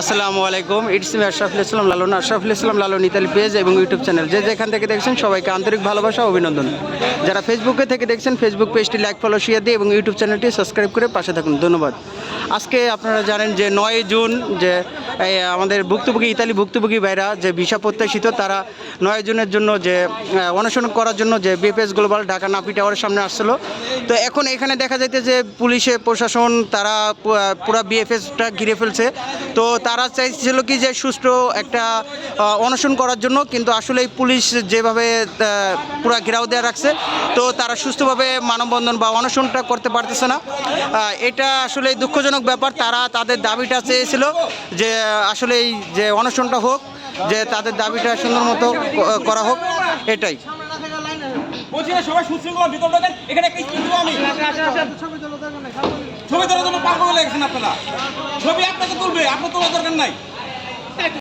আসসালামু আলাইকুম, it's me Ashraful Islam, Lalon, Ashraful Islam, Lalon Italy page এবং YouTube channel. যে যেখান থেকে দেখছেন সবাইকে আন্তরিক ভালোবাসা অভিনন্দন। যারা ফেসবুকে থেকে দেখছেন ফেসবুক পেজটি লাইক ফলো শেয়ার দিয়ে এবং ইউটিউব চ্যানেলটি সাবস্ক্রাইব করে পাশে থাকুন। ধন্যবাদ। আজকে আপনারা জানেন যে নয় জুন যে আমাদের ভুক্তভোগী, ইতালি ভুক্তভোগী ভাইরা যে ভিসা প্রত্যাশিত, তারা নয় জুনের জন্য যে অনশন করার জন্য যে বিএফএস গ্লোবাল ঢাকা নাপি টাওয়ারের সামনে আসছিল। তো এখন এখানে দেখা যাইতে যে পুলিশে, প্রশাসন, তারা পুরা বিএফএসটা ঘিরে ফেলছে। তো তারা চাইছিল কি যে সুষ্ঠু একটা অনশন করার জন্য, কিন্তু আসলে পুলিশ যেভাবে পুরা ঘেরাও দেওয়া রাখছে, তো তারা সুস্থভাবে মানববন্ধন বা অনশনটা করতে পারতেছে না। এটা আসলে দুঃখজনক ব্যাপার। তারা তাদের দাবিটা চেয়েছিল যে আসলে যে অনশনটা হোক, যে তাদের দাবিটা সুন্দর মতো করা হোক, এটাই। এখানে ছবি পাগল হয়ে গেছেন আপনারা। ছবি আপনাকে তুলবে আপনার তোলার দরকার নাই।